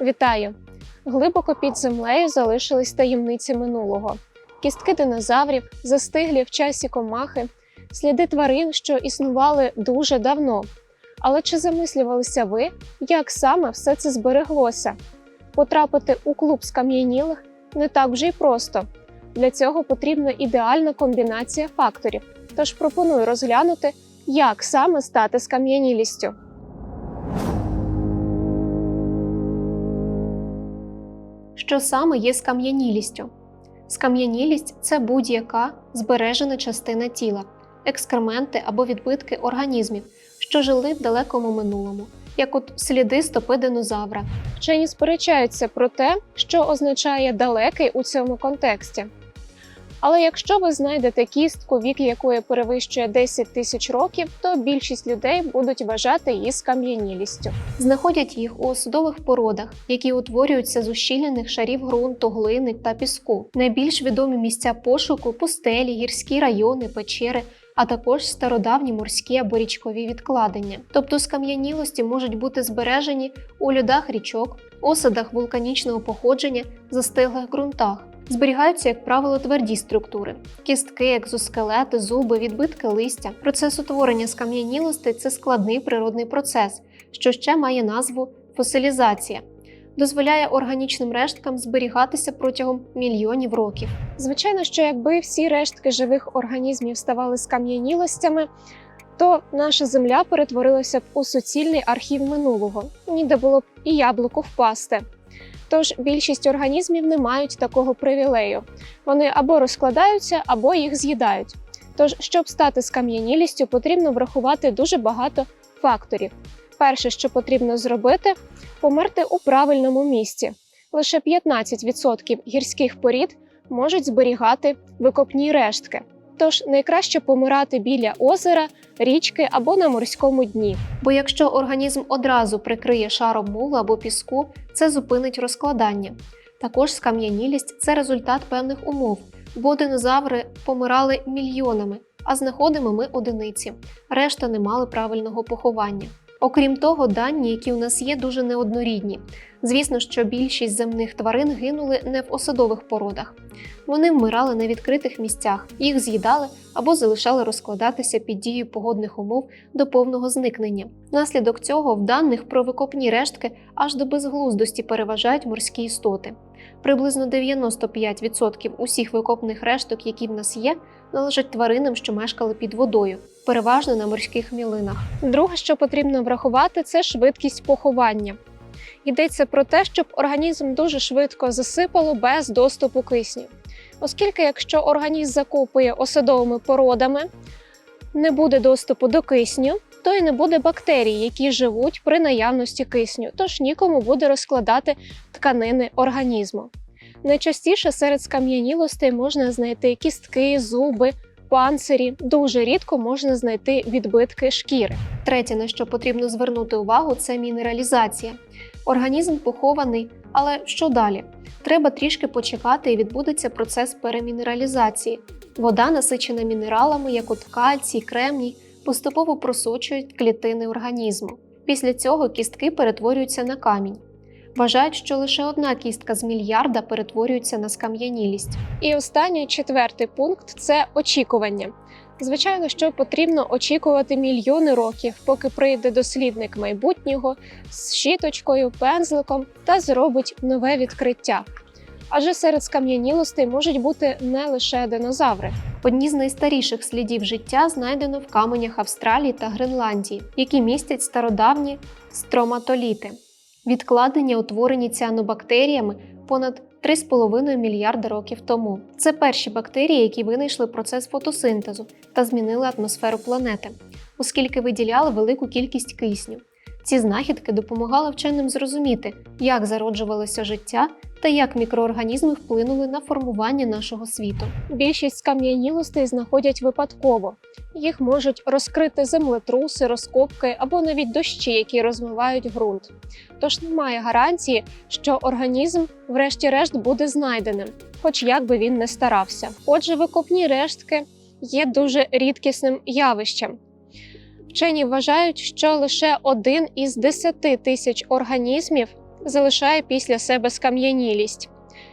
Вітаю! Глибоко під землею залишились таємниці минулого: кістки динозаврів, застиглі в часі комахи, сліди тварин, що існували дуже давно. Але чи замислювалися ви, як саме все це збереглося? Потрапити у клуб скам'янілих не так вже й просто. Для цього потрібна ідеальна комбінація факторів. Тож пропоную розглянути, як саме стати скам'янілістю. Що саме є скам'янілістю? Скам'янілість це будь-яка збережена частина тіла, екскременти або відбитки організмів, що жили в далекому минулому, як от сліди стопи динозавра. Вчені сперечаються про те, що означає далекий у цьому контексті. Але якщо ви знайдете кістку, вік якої перевищує 10 тисяч років, то більшість людей будуть вважати її скам'янілістю. Знаходять їх у осудових породах, які утворюються з ущільнених шарів ґрунту, глини та піску. Найбільш відомі місця пошуку пустелі, гірські райони, печери. А також стародавні морські або річкові відкладення. Тобто скам'янілості можуть бути збережені у льодах річок, осадах вулканічного походження, застиглих ґрунтах. Зберігаються, як правило, тверді структури: кістки, екзоскелети, зуби, відбитки листя. Процес утворення скам'янілостей це складний природний процес, що ще має назву фосилізація. Дозволяє органічним решткам зберігатися протягом мільйонів років. Звичайно, що якби всі рештки живих організмів ставали скам'янілостями, то наша земля перетворилася б у суцільний архів минулого, ніде було б і яблуку впасти. Тож більшість організмів не мають такого привілею. Вони або розкладаються, або їх з'їдають. Тож, щоб стати скам'янілістю, потрібно врахувати дуже багато факторів. Перше, що потрібно зробити, померти у правильному місці. Лише 15% гірських порід можуть зберігати викопні рештки. Тож найкраще помирати біля озера, річки або на морському дні. Бо якщо організм одразу прикриє шаром мулу або піску, це зупинить розкладання. Також скам'янілість це результат певних умов, бо динозаври помирали мільйонами, а знаходимо ми одиниці. Решта не мали правильного поховання. Окрім того, дані, які у нас є, дуже неоднорідні. Звісно, що більшість земних тварин гинули не в осадових породах. Вони вмирали на відкритих місцях, їх з'їдали або залишали розкладатися під дією погодних умов до повного зникнення. Внаслідок цього в даних про викопні рештки аж до безглуздості переважають морські істоти. Приблизно 95% усіх викопних решток, які в нас є, належать тваринам, що мешкали під водою, переважно на морських мілинах. Друге, що потрібно врахувати, це швидкість поховання. Йдеться про те, щоб організм дуже швидко засипало без доступу кисню. Оскільки, якщо організм закопує осадовими породами, не буде доступу до кисню, то й не буде бактерій, які живуть при наявності кисню, тож нікому буде розкладати тканини організму. Найчастіше серед скам'янілостей можна знайти кістки, зуби, панцирі. Дуже рідко можна знайти відбитки шкіри. Третє, на що потрібно звернути увагу, це мінералізація. Організм похований, але що далі? Треба трішки почекати і відбудеться процес перемінералізації. Вода, насичена мінералами, як от кальцій, кремній, поступово просочують клітини організму. Після цього кістки перетворюються на камінь. Вважають, що лише одна кістка з мільярда перетворюється на скам'янілість. І останній четвертий пункт це очікування. Звичайно, що потрібно очікувати мільйони років, поки прийде дослідник майбутнього з щіточкою, пензликом та зробить нове відкриття. Адже серед скам'янілостей можуть бути не лише динозаври. Одні з найстаріших слідів життя знайдено в каменях Австралії та Гренландії, які містять стародавні строматоліти. Відкладення утворені ціанобактеріями понад 3,5 мільярда років тому. Це перші бактерії, які винайшли процес фотосинтезу та змінили атмосферу планети, оскільки виділяли велику кількість кисню. Ці знахідки допомагали вченим зрозуміти, як зароджувалося життя та як мікроорганізми вплинули на формування нашого світу. Більшість скам'янілостей знаходять випадково. Їх можуть розкрити землетруси, розкопки або навіть дощі, які розмивають ґрунт. Тож немає гарантії, що організм, врешті-решт, буде знайденим, хоч як би він не старався. Отже, викопні рештки є дуже рідкісним явищем. Вчені вважають, що лише один із 10 тисяч організмів залишає після себе скам'янілість.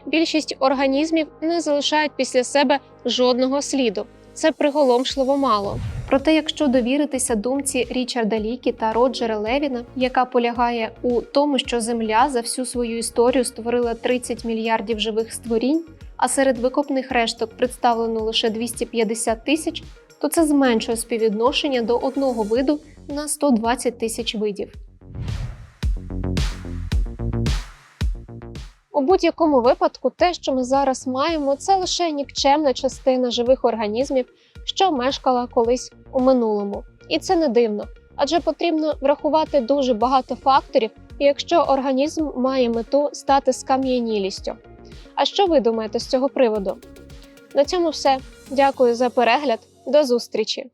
Більшість організмів не залишають після себе жодного сліду. Це приголомшливо мало. Проте, якщо довіритися думці Річарда Лікі та Роджера Левіна, яка полягає у тому, що Земля за всю свою історію створила 30 мільярдів живих створінь, а серед викопних решток представлено лише 250 тисяч, то це зменшує співвідношення до одного виду на 120 тисяч видів. У будь-якому випадку, те, що ми зараз маємо, це лише нікчемна частина живих організмів, що мешкала колись у минулому. І це не дивно, адже потрібно врахувати дуже багато факторів, якщо організм має мету стати скам'янілістю. А що ви думаєте з цього приводу? На цьому все. Дякую за перегляд. До зустрічі!